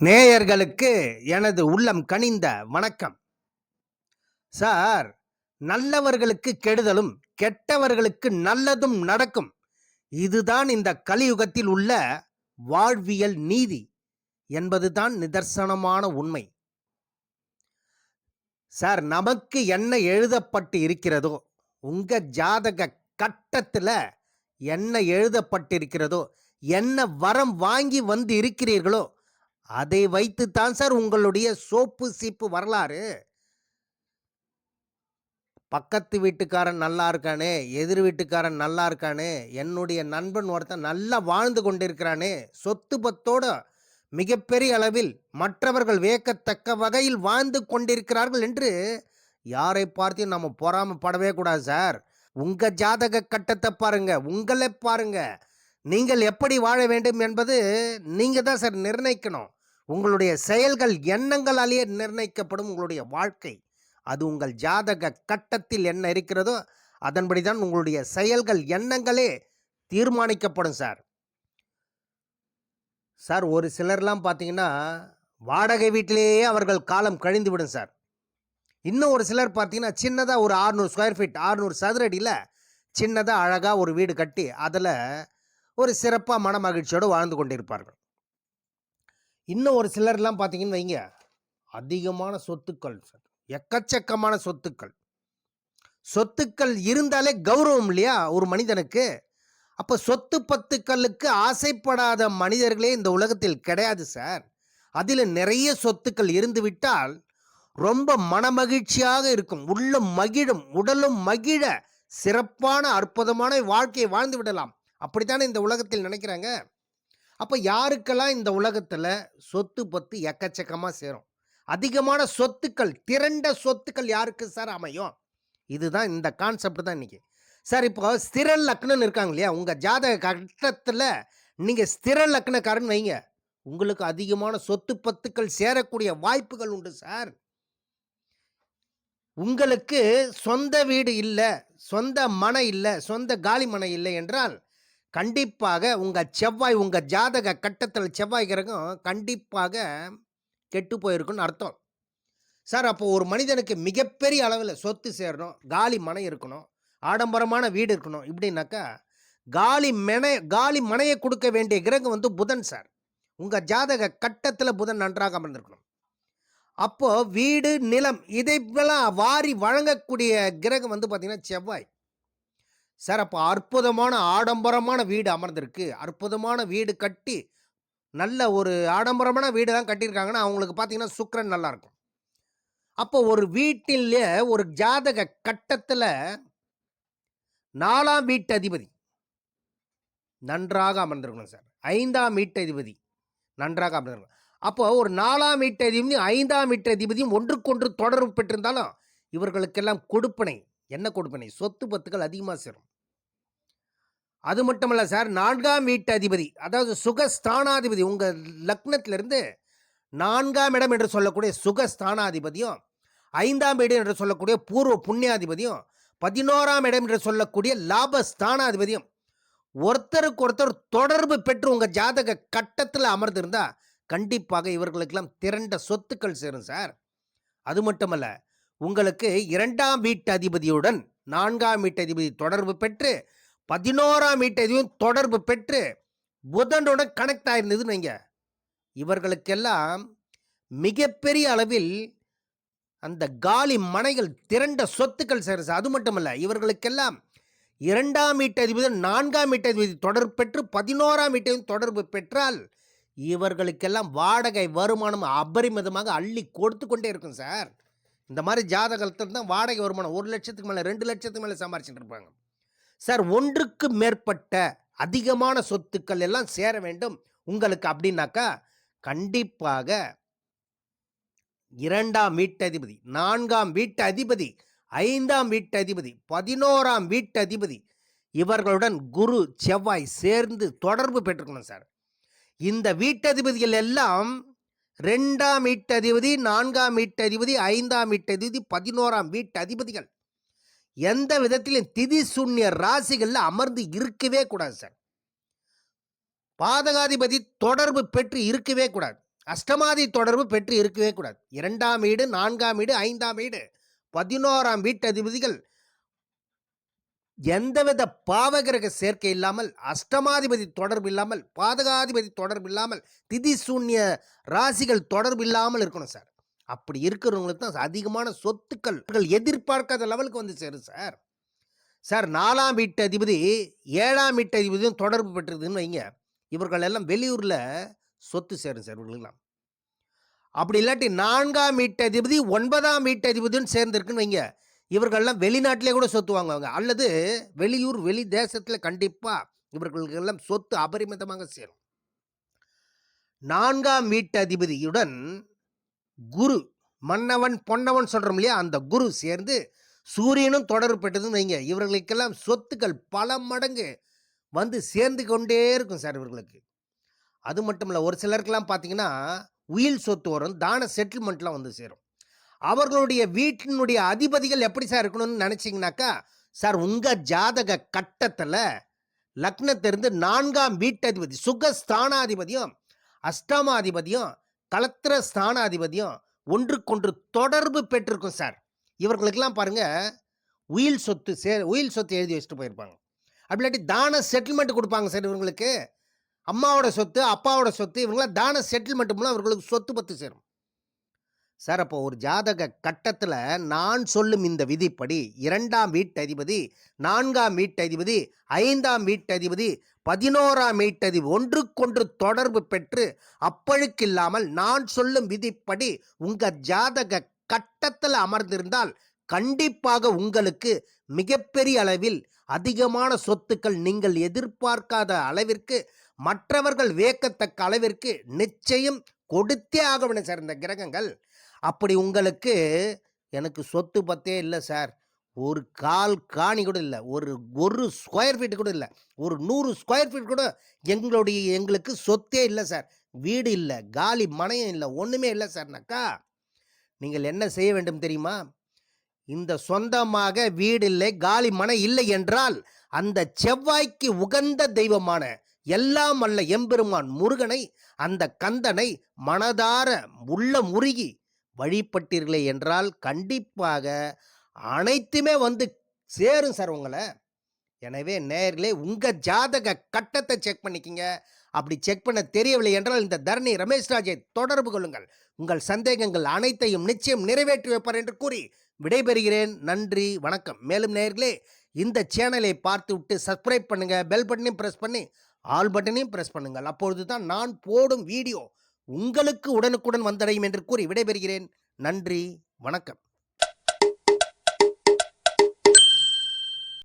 நேயர்களுக்கு எனது உள்ளம் கனிந்த வணக்கம். சார் நல்லவர்களுக்கு கெடுதலும் கெட்டவர்களுக்கு நல்லதும் நடக்கும். இதுதான் இந்த கலியுகத்தில் உள்ள வாழ்வியல் நீதி என்பதுதான் நிதர்சனமான உண்மை. சார் நமக்கு என்ன எழுதப்பட்டு இருக்கிறதோ உங்க ஜாதக கட்டத்தில் என்ன எழுதப்பட்டிருக்கிறதோ என்ன வரம் வாங்கி வந்து இருக்கிறீர்களோ அதை வைத்துத்தான் சார் உங்களுடைய சோப்பு சீப்பு வரலாறு. பக்கத்து வீட்டுக்காரன் நல்லா இருக்கானே எதிர் வீட்டுக்காரன் நல்லா இருக்கானே என்னுடைய நண்பன் ஒருத்தன் நல்லா வாழ்ந்து கொண்டிருக்கிறானே சொத்து பத்தோட மிகப்பெரிய அளவில் மற்றவர்கள் வேக்கத்தக்க வகையில் வாழ்ந்து கொண்டிருக்கிறார்கள் என்று யாரை பார்த்தையும் நம்ம பொறாமப்படவே கூடாது சார். உங்கள் ஜாதக கட்டத்தை பாருங்கள் உங்களை பாருங்கள் நீங்கள் எப்படி வாழ வேண்டும் என்பது நீங்கள் தான் சார் நிர்ணயிக்கணும். உங்களுடைய செயல்கள் எண்ணங்களாலேயே நிர்ணயிக்கப்படும் உங்களுடைய வாழ்க்கை. அது உங்கள் ஜாதக கட்டத்தில் என்ன இருக்கிறதோ அதன்படி தான் உங்களுடைய செயல்கள் எண்ணங்களே தீர்மானிக்கப்படும் சார். சார் ஒரு சிலர்லாம் பார்த்தீங்கன்னா வாடகை வீட்டிலேயே அவர்கள் காலம் கழிந்து விடும் சார். இன்னும் ஒரு சிலர் பார்த்தீங்கன்னா சின்னதாக ஒரு 600 ஸ்கொயர் ஃபீட் 600 சதுரடியில் சின்னதாக அழகாக ஒரு வீடு கட்டி அதில் ஒரு சிறப்பாக மன மகிழ்ச்சியோடு வாழ்ந்து கொண்டிருப்பார்கள். இன்னும் ஒரு சிலர்லாம் பார்த்தீங்கன்னு வைங்க. அதிகமான சொத்துக்கள் சார். எக்கச்சக்கமான சொத்துக்கள். சொத்துக்கள் இருந்தாலே கௌரவம் இல்லையா ஒரு மனிதனுக்கு? அப்போ சொத்து பத்துக்களுக்கு ஆசைப்படாத மனிதர்களே இந்த உலகத்தில் கிடையாது சார். அதில் நிறைய சொத்துக்கள் இருந்துவிட்டால் ரொம்ப மனமகிழ்ச்சியாக இருக்கும். உள்ளம் மகிழும் உடலும் மகிழ சிறப்பான அற்புதமான வாழ்க்கையை வாழ்ந்து விடலாம். அப்படித்தானே இந்த உலகத்தில் நினைக்கிறாங்க? அப்போ யாருக்கெல்லாம் இந்த உலகத்தில் சொத்து பத்து எக்கச்சக்கமாக சேரும்? அதிகமான சொத்துக்கள் திரண்ட சொத்துக்கள் யாருக்கு சார் அமையும்? இதுதான் இந்த கான்செப்ட் தான் இன்னைக்கு. சார் இப்போ ஸ்திர லக்னன்னு இருக்காங்க இல்லையா? உங்கள் ஜாதக கட்டத்தில் நீங்கள் ஸ்திர லக்னக்காரன் வைங்க. உங்களுக்கு அதிகமான சொத்து பத்துக்கள் சேரக்கூடிய வாய்ப்புகள் உண்டு சார். உங்களுக்கு சொந்த வீடு இல்லை சொந்த மனை இல்லை சொந்த காலி மனை இல்லை என்றால் கண்டிப்பாக உங்கள் செவ்வாய் உங்கள் ஜாதக கட்டத்தில் செவ்வாய் கிரகம் கண்டிப்பாக கெட்டு போயிருக்குன்னு அர்த்தம். சார் அப்போ ஒரு மனிதனுக்கு மிகப்பெரிய அளவில் சொத்து சேரணும் காலி மனை இருக்கணும் ஆடம்பரமான வீடு இருக்கணும் இப்படின்னாக்கா காலி மெனை காலி மனையை கொடுக்க வேண்டிய கிரகம் வந்து புதன் சார். உங்கள் ஜாதக கட்டத்தில் புதன் நன்றாக அமர்ந்திருக்கணும். அப்போது வீடு நிலம் இதைப்பெல்லாம் வாரி வழங்கக்கூடிய கிரகம் வந்து பார்த்திங்கன்னா செவ்வாய். சார் அப்போ அற்புதமான ஆடம்பரமான வீடு அமர்ந்திருக்கு. அற்புதமான வீடு கட்டி நல்ல ஒரு ஆடம்பரமான வீடு தான் கட்டியிருக்காங்கன்னா அவங்களுக்கு பார்த்தீங்கன்னா சுக்கிரன் நல்லாயிருக்கும் அப்போ ஒரு வீட்டிலே ஒரு ஜாதக கட்டத்தில் நாலாம் வீட்டு அதிபதி நன்றாக அமர்ந்திருக்கணும் சார். ஐந்தாம் வீட்டு அதிபதி நன்றாக அமர்ந்திருக்கணும். அப்போ ஒரு நாலாம் வீட்டு அதிபதியும் ஐந்தாம் வீட்டு அதிபதியும் ஒன்றுக்கொன்று தொடர்பு பெற்றிருந்தாலும் இவர்களுக்கெல்லாம் கொடுப்பனை என்ன கொடுப்பனை சொத்து பத்துக்கள் அதிகமாக சேரும். அது மட்டுமல்ல சார் நான்காம் வீட்டு அதிபதி அதாவது சுகஸ்தானாதிபதி உங்கள் லக்னத்திலிருந்து நான்காம் இடம் என்று சொல்லக்கூடிய சுகஸ்தானாதிபதியும் ஐந்தாம் இடம் என்று சொல்லக்கூடிய பூர்வ புண்ணியாதிபதியும் பதினோராம் இடம் என்று சொல்லக்கூடிய லாபஸ்தானாதிபதியும் ஒருத்தருக்கு ஒருத்தர் தொடர்பு பெற்று உங்கள் ஜாதக கட்டத்தில் அமர்ந்திருந்தால் கண்டிப்பாக இவர்களுக்கெல்லாம் திரண்ட சொத்துக்கள் சேரும் சார். அது மட்டுமல்ல உங்களுக்கு இரண்டாம் வீட்டு அதிபதியுடன் நான்காம் வீட்டு அதிபதி தொடர்பு பெற்று பதினோராம் வீட்டு அதிபதியும் தொடர்பு பெற்று புதனுடன் கனெக்ட் ஆயிருந்தது நீங்கள் இவர்களுக்கெல்லாம் மிகப்பெரிய அளவில் அந்த காலி மனைகள் திரண்ட சொத்துக்கள் சேரும் சார். அது மட்டுமல்ல இவர்களுக்கெல்லாம் இரண்டாம் வீட்டு அதிபதி நான்காம் வீட்டு அதிபதி தொடர்பு பெற்று பதினோராம் வீட்டையும் தொடர்பு பெற்றால் இவர்களுக்கெல்லாம் வாடகை வருமானம் அபரிமிதமாக அள்ளி கொடுத்து கொண்டே இருக்கும் சார். இந்த மாதிரி ஜாதகத்தில் தான் வாடகை வருமானம் ஒரு லட்சத்துக்கு மேலே ரெண்டு லட்சத்துக்கு மேலே சம்பாரிச்சுட்டு இருப்பாங்க. சார் ஒன்றுக்கு மேற்பட்ட அதிகமான சொத்துக்கள் எல்லாம் சேர வேண்டும். உங்களுக்கு அப்படின்னாக்கா கண்டிப்பாக இரண்டாம் வீட்டு அதிபதி நான்காம் வீட்டு அதிபதி ஐந்தாம் வீட்டு அதிபதி பதினோராம் வீட்டு அதிபதி இவர்களுடன் குரு செவ்வாய் சேர்ந்து தொடர்பு பெற்றுக்கணும் சார். இந்த வீட்டதிபதிகள் எல்லாம் ரெண்டாம் வீட்டதிபதி நான்காம் வீட்டதிபதி ஐந்தாம் வீட்டதிபதி பதினோராம் வீட்டு அதிபதிகள் எந்த விதத்திலும் திதி சூன்ய ராசிகளில் அமர்ந்து இருக்கவே கூடாது சார். பாதகாதிபதி தொடர்பு பெற்று இருக்கவே கூடாது. அஷ்டமாதி தொடர்பு பெற்று இருக்கவே கூடாது. இரண்டாம் வீடு நான்காம் வீடு ஐந்தாம் வீடு. பதினோராம் வீட்டதிபதிகள் எந்தவித பாவகிரக சேர்க்கை இல்லாமல் அஷ்டமாதிபதி தொடர்பு இல்லாமல் பாதகாதிபதி தொடர்பு இல்லாமல் திதி சூன்ய ராசிகள் தொடர்பு இல்லாமல் இருக்கணும் சார். அப்படி இருக்கிறவங்களுக்கு தான் அதிகமான சொத்துக்கள் எதிர்பார்க்காத லெவலுக்கு வந்து சேரும் சார். சார் நாலாம் வீட்டு அதிபதி ஏழாம் வீட்டு அதிபதியும் தொடர்பு பெற்றதுன்னு வைங்க. இவர்கள் எல்லாம் வெளியூரில் சொத்து சேரும் சார் இவர்களுக்கெல்லாம் அப்படி இல்லாட்டி நான்காம் வீட்டு அதிபதி ஒன்பதாம் வீட்டு அதிபதியும் சேர்ந்திருக்குன்னு வைங்க. இவர்கள்லாம் வெளிநாட்டிலே கூட சொத்து வாங்குவாங்க. அல்லது வெளியூர் வெளி தேசத்தில் கண்டிப்பாக இவர்களுக்கெல்லாம் சொத்து அபரிமிதமாக சேரும். நான்காம் வீட்டு அதிபதியுடன் குரு மன்னவன் பொன்னவன் சொல்கிறோம் இல்லையா? அந்த குரு சேர்ந்து சூரியனும் தொடர்பு பெற்றதுன்னு வைங்க. இவர்களுக்கெல்லாம் சொத்துக்கள் பல மடங்கு வந்து சேர்ந்து கொண்டே இருக்கும் சார் இவர்களுக்கு. அது மட்டும் இல்லை ஒரு சிலருக்கெல்லாம் பார்த்தீங்கன்னா உயில் சொத்து வரும் தான செட்டில்மெண்ட்லாம் வந்து சேரும். அவர்களுடைய வீட்டினுடைய அதிபதிகள் எப்படி சார் இருக்கணும்னு நினச்சிங்கனாக்கா சார் உங்கள் ஜாதக கட்டத்தில் லக்னத்திலிருந்து நான்காம் வீட்டதிபதி சுகஸ்தானாதிபதியும் அஷ்டமாதிபதியும் கலத்திர ஸ்தானாதிபதியும் ஒன்றுக்கொன்று தொடர்பு பெற்றிருக்கும் சார். இவர்களுக்கெல்லாம் பாருங்கள் உயில் சொத்து சே உயில் சொத்து எழுதி வச்சுட்டு போயிருப்பாங்க. அப்படி இல்லாட்டி தான செட்டில்மெண்ட் கொடுப்பாங்க சார் இவங்களுக்கு. அம்மாவோட சொத்து அப்பாவோட சொத்து இவங்களாம் தான செட்டில்மெண்ட் மூலம் அவர்களுக்கு சொத்து பத்து சேரும். சார் அப்போ ஒரு ஜாதக கட்டத்தில் நான் சொல்லும் இந்த விதிப்படி இரண்டாம் வீட்டதிபதி நான்காம் வீட்டதிபதி ஐந்தாம் வீட்டதிபதி பதினோராம் வீட்டதிபதி ஒன்றுக்கொன்று தொடர்பு பெற்று அப்பழுக்கில்லாமல் நான் சொல்லும் விதிப்படி உங்கள் ஜாதக கட்டத்தில் அமர்ந்திருந்தால் கண்டிப்பாக உங்களுக்கு மிகப்பெரிய அளவில் அதிகமான சொத்துக்கள் நீங்கள் எதிர்பார்க்காத அளவிற்கு மற்றவர்கள் வியக்கத்தக்க அளவிற்கு நிச்சயம் கொடுத்தே ஆக வேண்டும் சார் இந்த கிரகங்கள். அப்படி உங்களுக்கு எனக்கு சொத்து பத்தே இல்லை சார். ஒரு கால் காணி கூட இல்லை. ஒரு ஒரு ஸ்கொயர் ஃபீட் கூட இல்லை. ஒரு நூறு ஸ்கொயர் ஃபீட் கூட எங்களுடைய எங்களுக்கு சொத்தே இல்லை சார். வீடு இல்லை காலி மனையும் இல்லை ஒன்றுமே இல்லை சார்னாக்கா. நீங்கள் என்ன செய்ய வேண்டும் தெரியுமா? இந்த சொந்தமாக வீடு இல்லை காலி மனை இல்லை என்றால் அந்த செவ்வாய்க்கு உகந்த தெய்வமான எல்லாம் அல்ல எம்பெருமான் முருகனை அந்த கந்தனை மனதார உள்ள முருகி வழிபட்டீர்களே என்றால் கண்டிப்பாக அனைத்துமே வந்து சேரும் சார் உங்களை. எனவே நேர்களே உங்கள் ஜாதக கட்டத்தை செக் பண்ணிக்கிங்க. அப்படி செக் பண்ண தெரியவில்லை என்றால் இந்த தரணி ரமேஷ் ராஜை தொடர்பு கொள்ளுங்கள். உங்கள் சந்தேகங்கள் அனைத்தையும் நிச்சயம் நிறைவேற்றி வைப்பார் என்று கூறி விடைபெறுகிறேன். நன்றி வணக்கம். மேலும் நேர்களே இந்த சேனலை பார்த்து விட்டு சப்ஸ்கிரைப் பண்ணுங்கள் பெல் பட்டனையும் ப்ரெஸ் பண்ணி ஆல் பட்டனையும் ப்ரெஸ் பண்ணுங்கள். அப்பொழுது தான் நான் போடும் வீடியோ உங்களுக்கு உடனுக்குடன் வந்தடையும் என்று கூறி விடைபெறுகிறேன். நன்றி வணக்கம்.